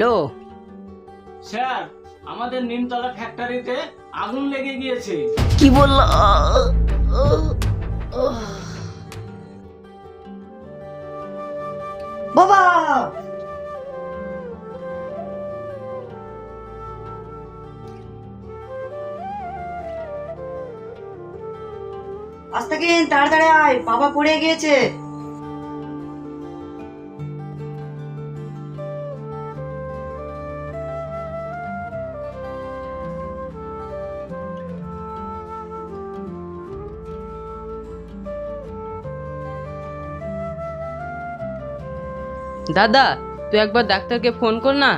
Hello? Sir আমাদের নিমতলা ফ্যাক্টরিতে আগুন লেগে গিয়েছে। কি বলল? বাবা! আজ থেকে তাড়াতাড়ি আয় বাবা পড়ে গিয়েছে। দাদা তুই একবার ডাক্তারকে ফোন কর না।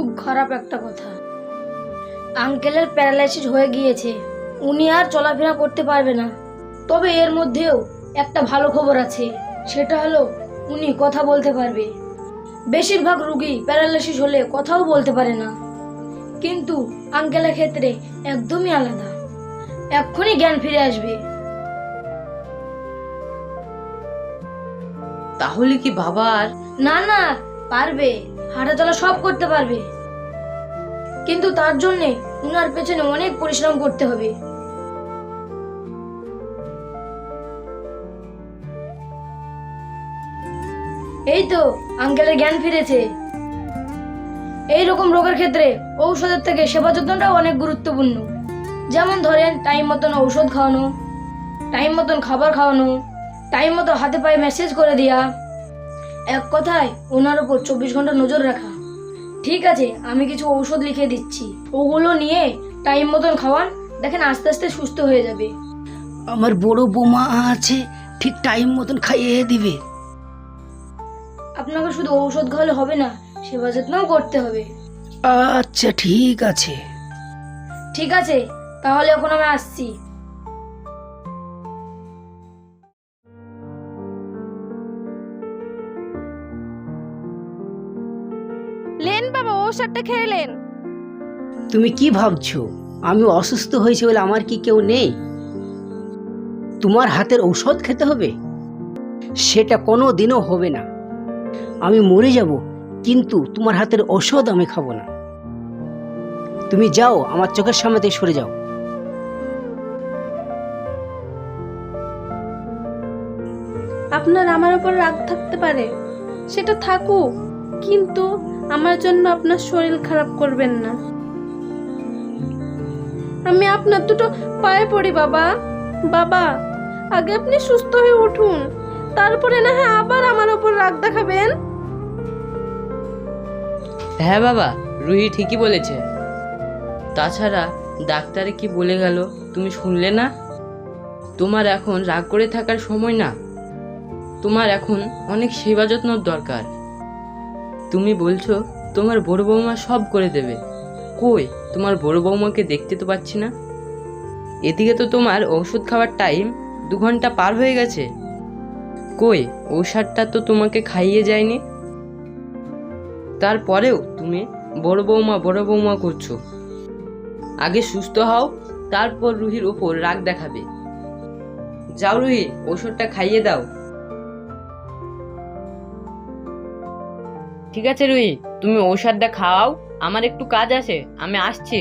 খুব খারাপ একটা কথা। আঙ্কেলের প্যারালাইসিস হয়ে গিয়েছে। উনি আর চলাফেরা করতে পারবে না। তবে এর মধ্যেও একটা ভালো খবর আছে। সেটা হলো উনি কথা বলতে পারবে। বেশিরভাগ রুগী প্যারালাইসিস হলে কথাও বলতে পারে না। কিন্তু আঙ্কেলের ক্ষেত্রে একদমই আলাদা। এক্ষুনি জ্ঞান ফিরে আসবে। তাহলে কি বাবা আর না না পারবে। হাঁটা চলা সব করতে পারবে। কিন্তু তার জন্য উনার পেছনে অনেক পরিশ্রম করতে হবে। এই তো আঙ্কেলের জ্ঞান ফিরেছে। এই রকম রোগের ক্ষেত্রে ঔষধের থেকে সেবা যত্নটাও অনেক গুরুত্বপূর্ণ। যেমন ধরেন, টাইম মতন ঔষধ খাওয়ানো, টাইম মতন খাবার খাওয়ানো, টাইম মতো হাতে পায়ে মেসেজ করে দেওয়া এক কথায় ওনার ওপর চব্বিশ ঘণ্টা নজর রাখা। ঠিক আছে আমি কিছু ঔষধ লিখে দিচ্ছি। ওগুলো নিয়ে টাইম মতন খাওয়ান দেখেন আস্তে আস্তে সুস্থ হয়ে যাবে। আমার বড় বৌমা আছে ঠিক টাইম মতন খাইয়ে দিবে। আপনাকে শুধু ঔষধ খাওয়ালে হবে না সেবা যত্নও করতে হবে। আচ্ছা ঠিক আছে। ঠিক আছে তাহলে এখন আমি আসছি। লেন বাবা ঔষধটা খেয়ে লেন তুমি কি ভাবছ? আমি অসুস্থ হয়েছি বলে আমার কি কেউ নেই? তোমার হাতের ঔষধ খেতে হবে? সেটা কোনো দিনও হবে না। আমি মরে যাব কিন্তু তোমার হাতের ঔষধ আমি খাব না। তুমি যাও আমার চোখের সামনে থেকে সরে যাও। আপনার আমার উপর রাগ থাকতে পারে। সেটা থাকুক কিন্তু আমার জন্য আপনার শরীর খারাপ করবেন না। আমি আপনার দুটো পায়ে পড়ি, বাবা। বাবা, আগে আপনি সুস্থ হয়ে উঠুন। তারপরে না হয় আবার আমার উপর রাগ দেখাবেন। হ্যাঁ বাবা, রুহি ঠিকই বলেছে। তাছাড়া ডাক্তারে কি বলে গেল, তুমি শুনলে না? তোমার এখন রাগ করে থাকার সময় না। তোমার এখন অনেক সেবা যত্নর দরকার। তুমি বলছো তোমার বড় বৌমা সব করে দেবে। কই, তোমার বড় বৌমাকে দেখতে তো পাচ্ছি না। এদিকে তো তোমার ওষুধ খাওয়ার টাইম দু ঘণ্টা পার হয়ে গেছে। কই, ঔষধটা তো তোমাকে খাইয়ে যায়নি। তারপরেও তুমি বড় বৌমা বড় বৌমা করছ। আগে সুস্থ হও, তারপর রুহির ওপর রাগ দেখাবে। যাও রুহি ওষুধটা খাইয়ে দাও। ঠিক আছে রুই তুমি ঔষধটা খাওয়াও আমার একটু কাজ আছে আমি আসছি।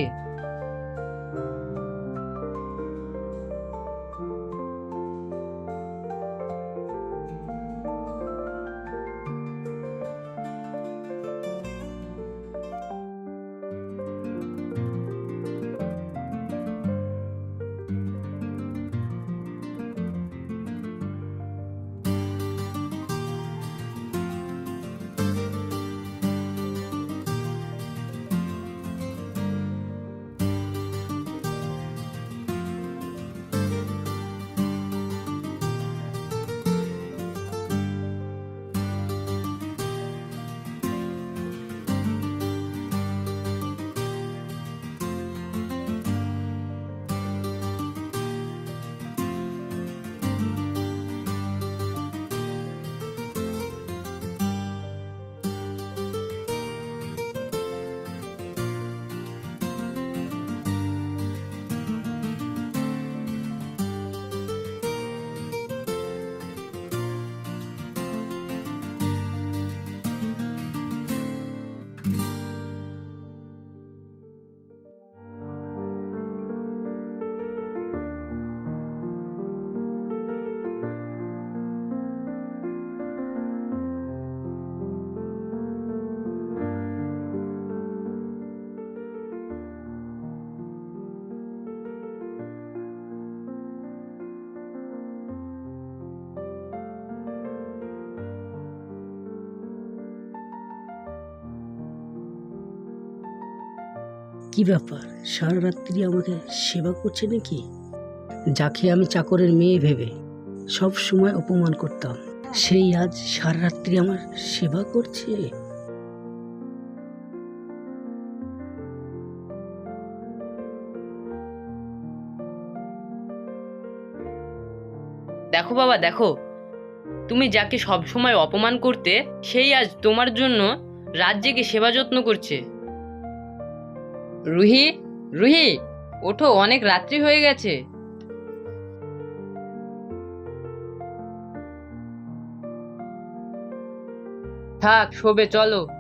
কি ব্যাপার? সারা রাত্রি আমাকে সেবা করছে নাকি? যাকে আমি চাকরের মেয়ে ভেবে সব সময় অপমান করতাম, সেই আজ সারা রাত্রি আমার সেবা করছে। দেখো বাবা, দেখো। তুমি যাকে সব সময় অপমান করতে, সেই আজ তোমার জন্য রাজ্যকে সেবা যত্ন করছে। রুহি রুহি ওঠো অনেক রাত্রি হয়ে গেছে। থাক শোবে চলো।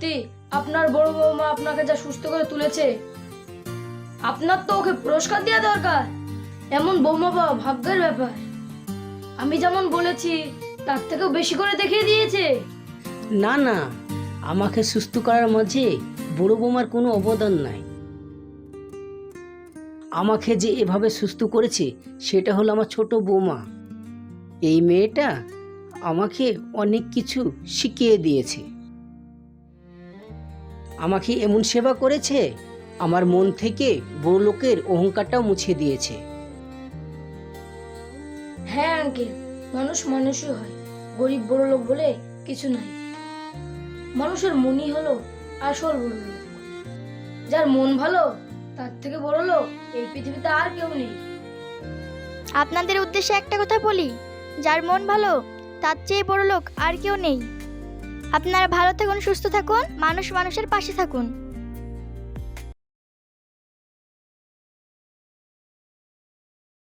সত্যি? আপনার বড় বৌমা আপনাকে যা সুস্থ করে তুলেছে, আপনার তো ওকে পুরস্কার দেওয়া দরকার। এমন বৌমা পাওয়া ভাগ্যের ব্যাপার। আমি যেমন বলেছি, তার থেকেও বেশি করে দেখিয়ে দিয়েছে। না না, আমাকে সুস্থ করার মাঝে বড় বৌমার কোনো অবদান নাই। আমাকে যে এভাবে সুস্থ করেছে, সেটা হলো আমার ছোট বৌমা। এই মেয়েটা আমাকে অনেক কিছু শিখিয়ে দিয়েছে। আমাকে এমন সেবা করেছে আমার মন থেকে বড়লোকের অহংকারটাও মুছে দিয়েছে। হ্যাঁ আঙ্কেল মানুষ মানুষই হয় গরিব বড় লোক বলে কিছু নাই। মানুষের মনই হলো আসল বড় লোক যার মন ভালো তার থেকে বড় লোক এই পৃথিবীতে আর কেউ নেই। আপনাদের উদ্দেশ্যে একটা কথা বলি যার মন ভালো তার চেয়ে বড় লোক আর কেউ নেই। আপনারা ভালো থাকুন সুস্থ থাকুন মানুষ মানুষের পাশে থাকুন।